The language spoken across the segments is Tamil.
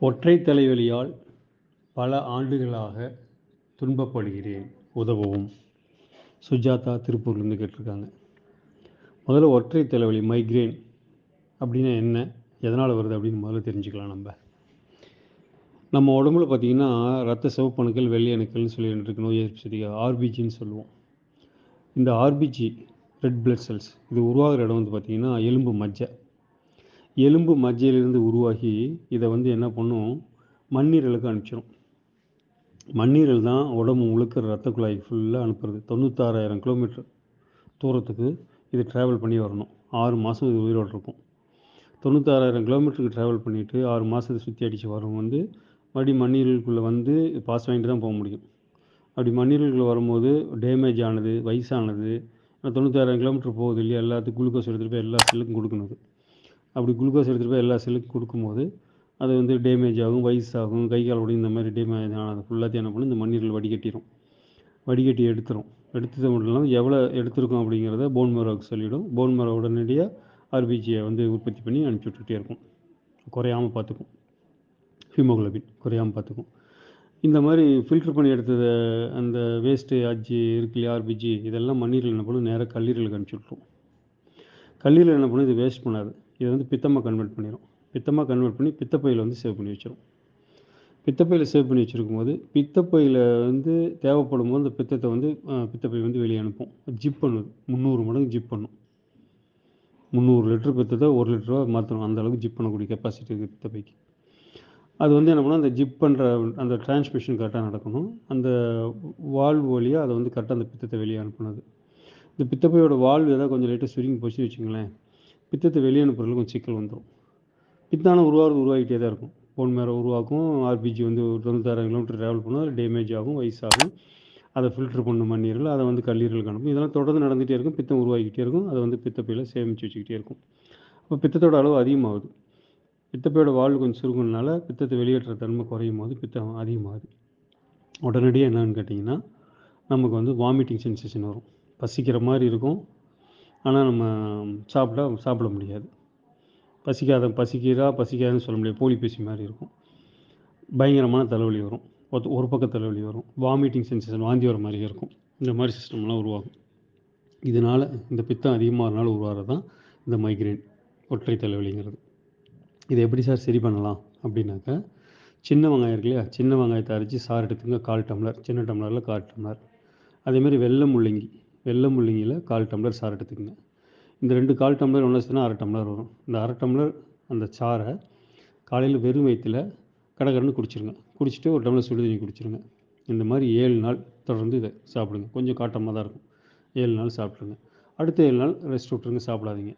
ஒற்றை தலைவலியால் பல ஆண்டுகளாக துன்பப்படுகிறேன் உதவவும். சுஜாதா திருப்பூர்லேருந்து கேட்டிருக்காங்க. முதல்ல ஒற்றை தலைவலி மைக்ரேன் அப்படின்னா என்ன? எதனால் வருது அப்படின்னு முதல்ல தெரிஞ்சுக்கலாம் நம்ம. நம்ம உடம்புல பார்த்திங்கன்னா ரத்த சிவப்பணுக்கள் வெள்ளை அணுக்கள்னு சொல்லி இருக்கு நோய் எதிர்ப்பு சக்தி ஆர்பிஜின்னு சொல்லுவோம். இந்த ஆர்பிஜி ரெட் பிளட் செல்ஸ் இது உருவாகிற இடம் வந்து பார்த்திங்கன்னா எலும்பு மஜ்ஜை. எலும்பு மஜ்ஜையிலிருந்து உருவாகி இதை வந்து என்ன பண்ணும்? மண்ணீரலுக்கு அனுப்பிச்சிடும் மண்ணீரல் தான் உடம்பு முழுக்க ரத்த குழாய் ஃபுல்லாக அனுப்புறது. தொண்ணூத்தாறாயிரம் கிலோமீட்டர் தூரத்துக்கு இது ட்ராவல் பண்ணி வரணும். ஆறு மாதம் இது உயிரோடு இருக்கும். தொண்ணூத்தாறாயிரம் கிலோமீட்டருக்கு ட்ராவல் பண்ணிவிட்டு ஆறு மாதத்தை சுற்றி அடித்து வரும் வந்து மறுபடியும் மண்ணீரலுக்குள்ளே வந்து பாஸ் வாங்கிட்டு தான் போக முடியும். அப்படி மண்ணீரலுக்குள்ளே வரும்போது டேமேஜ் ஆனது வயசானது தொண்ணூத்தாயிரம் கிலோமீட்டர் போகுது இல்லையா? எல்லாத்துக்கும் குளுக்கோஸ் எடுத்துகிட்டு போய் எல்லா செல்லுக்கும் கொடுக்கணும் அப்படி குளுக்கோஸ் எடுத்துகிட்டு போய் எல்லா செல்லுக்கும் கொடுக்கும்போது அது வந்து டேமேஜ் ஆகும் வயசாகும் கை கால் உடையும் இந்த மாதிரி டேமேஜ் ஆனது ஃபுல்லாத்தையும் என்ன பண்ணும்? இந்த மண்ணீரல் வடிகட்டிடும் வடிகட்டி எடுத்துரும். எடுத்தது மட்டும் இல்லாமல் எவ்வளோ எடுத்திருக்கோம் அப்படிங்கிறத போன் மேரோவுக்கு சொல்லிவிடும் போன் மேரோ உடனடியாக ஆர்பிஜியை வந்து உற்பத்தி பண்ணி அனுப்பிச்சி விட்டுட்டே இருக்கும். குறையாமல் பார்த்துக்கும். ஹீமோகுளோபின் குறையாமல் பார்த்துக்கும். இந்த மாதிரி ஃபில்டர் பண்ணி எடுத்தத அந்த வேஸ்ட்டு அஜி இருக்குல்ல ஆர்பிஜி இதெல்லாம் மண்ணீரில் என்ன பண்ணும்? நேராக கல்லீரலுக்கு அனுப்பிச்சி விட்ரும் கல்லீரல் என்ன பண்ணும்? இது வேஸ்ட் பண்ணாது. இதை வந்து பித்தமாக கன்வெர்ட் பண்ணிடும் பித்தமாக கன்வெர்ட் பண்ணி பித்தப்பையில் வந்து சேவ் பண்ணி வச்சிடும் பித்தப்பையில் சேவ் பண்ணி வச்சுருக்கும் போது பித்தப்பையில் வந்து தேவைப்படும் போது அந்த பித்தத்தை வந்து பித்தப்பை வந்து வெளியே அனுப்பும். ஜிப் பண்ணுது முந்நூறு மடங்கு ஜிப் பண்ணும். முந்நூறு லிட்டர் பித்தத்தை ஒரு லிட்டராக மாற்றணும் அந்த அளவுக்கு ஜிப் பண்ணக்கூடிய கெப்பாசிட்டி இருக்குது பித்தப்பைக்கு. அது வந்து என்ன பண்ணால் அந்த ஜிப் பண்ணுற அந்த டிரான்ஸ்மிஷன் கரெக்டாக நடக்கணும். அந்த வால்வ் வழியாக அதை வந்து கரெக்டாக அந்த பித்தத்தை வெளியே அனுப்புனது. இந்த பித்தப்பையோட வால்வு ஏதாவது கொஞ்சம் லைட்டாக சுருங்கி போச்சு வச்சுங்களேன் பித்தத்தை வெளியே அனுப்புறதுல கொஞ்சம் சிக்கல் வந்துடும் பித்தான உருவாகிறது உருவாகிட்டே தான் இருக்கும். போன் மேலே உருவாக்கும் ஆர்பிஜி வந்து ஒரு தொண்ணூத்தாயிரம் கிலோமீட்டர் ட்ராவல் பண்ணும் அது டேமேஜ் ஆகும் வயசாகும். அதை ஃபில்டர் பண்ணும் மண்ணீரில் அதை வந்து கல்லீரல் கணக்கும் இதெல்லாம் தொடர்ந்து நடந்துகிட்டே இருக்கும். பித்தம் உருவாகிக்கிட்டே இருக்கும். அதை வந்து பித்தப்பையில் சேமித்து வச்சுக்கிட்டே இருக்கும். அப்போ பித்தத்தோட அளவு அதிகமாகுது. பித்தப்பையோட வாழ்வு கொஞ்சம் சுருங்கினால பித்தத்தை வெளியேற்ற தன்மை குறையும் போது பித்தம் அதிகமாகுது. உடனடியாக என்னன்னு கேட்டிங்கன்னா நமக்கு வந்து வாமிட்டிங் சென்சேஷன் வரும். பசிக்கிற மாதிரி இருக்கும். ஆனால் நம்ம சாப்பிட்டா சாப்பிட முடியாது. பசிக்காத பசிக்கிறா பசிக்காதுன்னு சொல்ல முடியாது. போலி பேசி மாதிரி இருக்கும். பயங்கரமான தலைவலி வரும். ஒரு பக்கம் தலைவலி வரும். வாமிட்டிங் சென்சேஷன் வாந்தி வர மாதிரி இருக்கும். இந்த மாதிரி சிஸ்டம்லாம் உருவாகும். இதனால் இந்த பித்தம் அதிகமாகறனால உருவாகிறது தான் இந்த மைக்ரேன் ஒற்றை தலைவலிங்கிறது. இதை எப்படி சார் சரி பண்ணலாம்? அப்படின்னாக்கா சின்ன வெங்காயம் இருக்கு இல்லையா? சின்ன வெங்காயத்தை அரைச்சி சாறு எடுத்துங்க கால் டம்ளர். சின்ன டம்ளரில் கால் டம்ளர். அதேமாதிரி வெள்ளை முள்ளங்கி. வெள்ளை முள்ளங்கியில் கால் டம்ளர் சாறு எடுத்துக்கங்க. இந்த ரெண்டு கால் டம்ளர் ஒன்று வச்சுன்னா அரை டம்ளர் வரும். இந்த அரை டம்ளர் அந்த சாறை காலையில் வெறும் வயிற்றில் கடகடன்னு குடிச்சிருங்க. குடிச்சிட்டு ஒரு டம்ளர் சுடு தண்ணி குடிச்சிருங்க. இந்த மாதிரி ஏழு நாள் தொடர்ந்து இதை சாப்பிடுங்க. கொஞ்சம் காட்டமாக தான் இருக்கும். ஏழு நாள் சாப்பிட்ருங்க அடுத்த ஏழு நாள் ரெஸ்ட் விட்ருங்க சாப்பிடாதீங்க.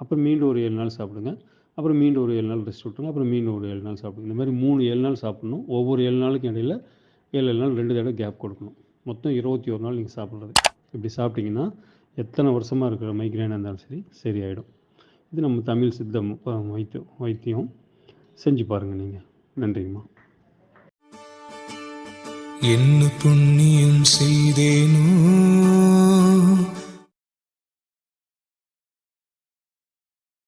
அப்புறம் மீண்டும் ஒரு ஏழு நாள் சாப்பிடுங்க. அப்புறம் மீண்டும் ஒரு ஏழு நாள் ரெஸ்ட் விட்ருங்க அப்புறம் மீண்டும் ஒரு ஏழு நாள் சாப்பிடுங்க. இந்த மாதிரி மூணு ஏழு நாள் சாப்பிட்ணும். ஒவ்வொரு ஏழு நாளுக்கு இடையில் ஏழு ஏழு நாள் ரெண்டு தடவை கேப் கொடுக்கணும். மொத்தம் இருபத்தி ஒரு நாள் நீங்கள் சாப்பிட்றது. இப்படி சாப்பிட்டிங்கன்னா எத்தனை வருஷமாக இருக்கிற மைக்ரேனாக இருந்தாலும் சரி சரியாயிடும். இது நம்ம தமிழ் சித்தம் வைத்தியம் வைத்தியம். செஞ்சு பாருங்கள் நீங்கள் நன்றிங்கம்மா. என்ன புண்ணியம் செய்தேனோ